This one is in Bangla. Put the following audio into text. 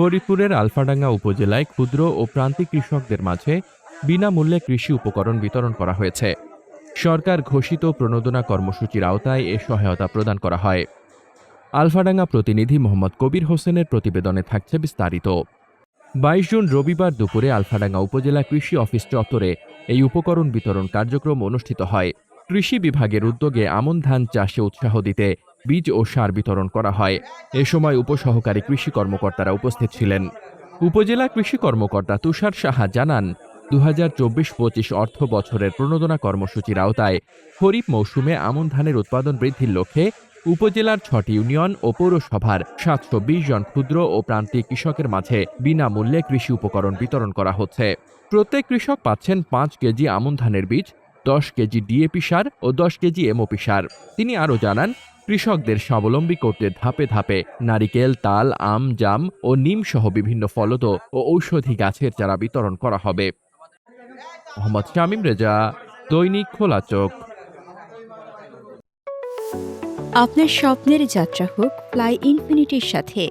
ফরিদপুরের আলফাডাঙ্গা উপজেলায় ক্ষুদ্র ও প্রান্তিক কৃষকদের মাঝে বিনামূল্যে কৃষি উপকরণ বিতরণ করা হয়েছে। সরকার ঘোষিত প্রণোদনা কর্মসূচির আওতায় এ সহায়তা প্রদান করা হয়। আলফাডাঙ্গা প্রতিনিধি মোহাম্মদ কবির হোসেনের প্রতিবেদনে থাকছে বিস্তারিত। বাইশ জুন রবিবার দুপুরে আলফাডাঙ্গা উপজেলা কৃষি অফিস চত্বরে এই উপকরণ বিতরণ কার্যক্রম অনুষ্ঠিত হয়। কৃষি বিভাগের উদ্যোগে আমন ধান চাষে উৎসাহ দিতে বীজ ও সার বিতরণ করা হয়। এ সময় উপসহকারী কৃষি কর্মকর্তারা উপস্থিত ছিলেন। উপজেলা কৃষি কর্মকর্তা তুষার সাহা জানান দু হাজার চব্বিশ পঁচিশ অর্থ বছরের প্রণোদনা কর্মসূচির আওতায় খরিফ মৌসুমে আমন ধানের উৎপাদন বৃদ্ধির লক্ষ্যে উপজেলার ছটি ইউনিয়ন ও পৌরসভার সাতশো বিশ জন ক্ষুদ্র ও প্রান্তিক কৃষকের মাঝে বিনামূল্যে কৃষি উপকরণ বিতরণ করা হচ্ছে। প্রত্যেক কৃষক পাচ্ছেন পাঁচ কেজি আমন ধানের বীজ, দশ কেজি ডিএপি সার ও দশ কেজি এমওপি সার। তিনি আরও জানান কৃষকদের স্বাবলম্বী করতে ধাপে ধাপে নারিকেল, তাল, আম, জাম ও নিম সহ বিভিন্ন ফলত ও ঔষধি গাছের চারা বিতরণ করা হবে। মোহাম্মদ শামিম রেজা, দৈনিক খোলা চোখ। আপনার স্বপ্নের যাত্রা হোক, ফ্লাই ইনফিনিটির সাথে।